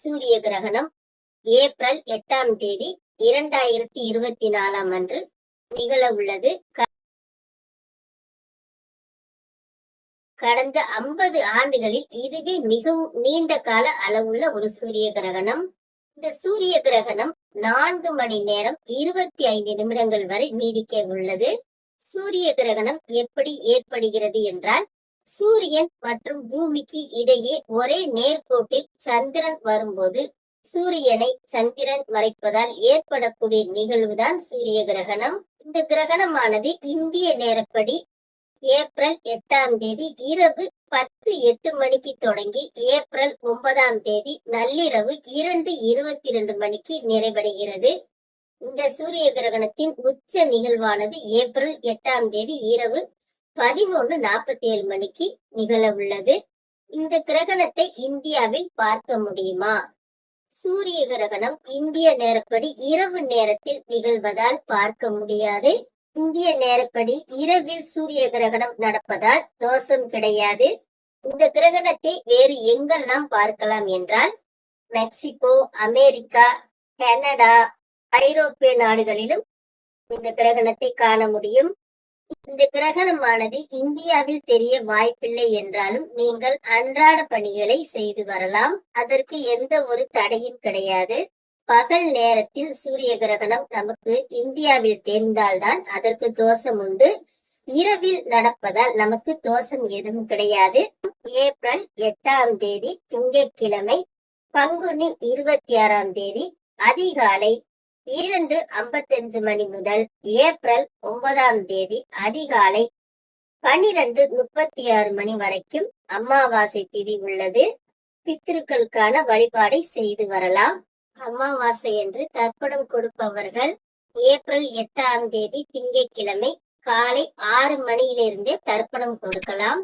சூரிய கிரகணம் ஏப்ரல் எட்டாம் தேதி இரண்டாயிரத்தி இருபத்தி நாலாம் அன்று நிகழ உள்ளது. கடந்த ஐம்பது ஆண்டுகளில் இதுவே மிகவும் நீண்ட கால அளவுள்ள ஒரு சூரிய கிரகணம் இந்த சூரிய கிரகணம் நான்கு மணி நேரம் இருபத்தி ஐந்து நிமிடங்கள் வரை நீடிக்க உள்ளது. சூரிய கிரகணம் எப்படி ஏற்படுகிறது என்றால் சூரியன் மற்றும் பூமிக்கு இடையே ஒரே நேர்கோட்டில் சந்திரன் வரும்போது சூரியனை சந்திரன் மறைப்பதால் ஏற்படக்கூடிய நிகழ்வுதான் சூரிய கிரகணம். இந்த கிரகணமானது இந்திய நேரப்படி ஏப்ரல் எட்டாம் தேதி இரவு பத்து எட்டு மணிக்கு தொடங்கி ஏப்ரல் ஒன்பதாம் தேதி நள்ளிரவு இரண்டு இருபத்தி இரண்டு மணிக்கு நிறைவடைகிறது. இந்த சூரிய கிரகணத்தின் உச்ச நிகழ்வானது ஏப்ரல் எட்டாம் தேதி இரவு பதினொன்னு நாற்பத்தி ஏழு மணிக்கு நிகழ உள்ளது. இந்த கிரகணத்தை இந்தியாவில் பார்க்க முடியுமா? சூரிய கிரகணம் இந்திய நேரப்படி இரவு நேரத்தில் நிகழ்வதால் பார்க்க முடியாது. இந்திய நேரப்படி இரவில் சூரிய கிரகணம் நடப்பதால் தோஷம் கிடையாது. இந்த கிரகணத்தை வேறு எங்கெல்லாம் பார்க்கலாம் என்றால் மெக்சிகோ அமெரிக்கா கனடா ஐரோப்பிய நாடுகளிலும் இந்த கிரகணத்தை காண முடியும். இந்த கிரகணமானது இந்தியாவில் தெரிய வாய்ப்பில்லை என்றாலும் நீங்கள் அன்றாட பணிகளை செய்து வரலாம். அதற்கு எந்த ஒரு தடையும் கிடையாது. பகல் நேரத்தில் சூரிய கிரகணம் நமக்கு இந்தியாவில் தெரிந்தால்தான் அதற்கு தோஷம் உண்டு. இரவில் நடப்பதால் நமக்கு தோஷம் எதுவும் கிடையாது. ஏப்ரல் எட்டாம் தேதி திங்கட்கிழமை பங்குனி இருபத்தி ஆறாம் தேதி அதிகாலை இரண்டு ஐம்பத்தஞ்சு மணி முதல் ஏப்ரல் ஒன்பதாம் தேதி அதிகாலை பனிரெண்டு முப்பத்தி ஆறு மணி வரைக்கும் அமாவாசை திதி உள்ளது. பித்திருக்களுக்கான வழிபாடை செய்து வரலாம். அமாவாசை என்று தர்ப்பணம் கொடுப்பவர்கள் ஏப்ரல் எட்டாம் தேதி திங்கட்கிழமை காலை ஆறு மணியிலிருந்தே தர்ப்பணம் கொடுக்கலாம்.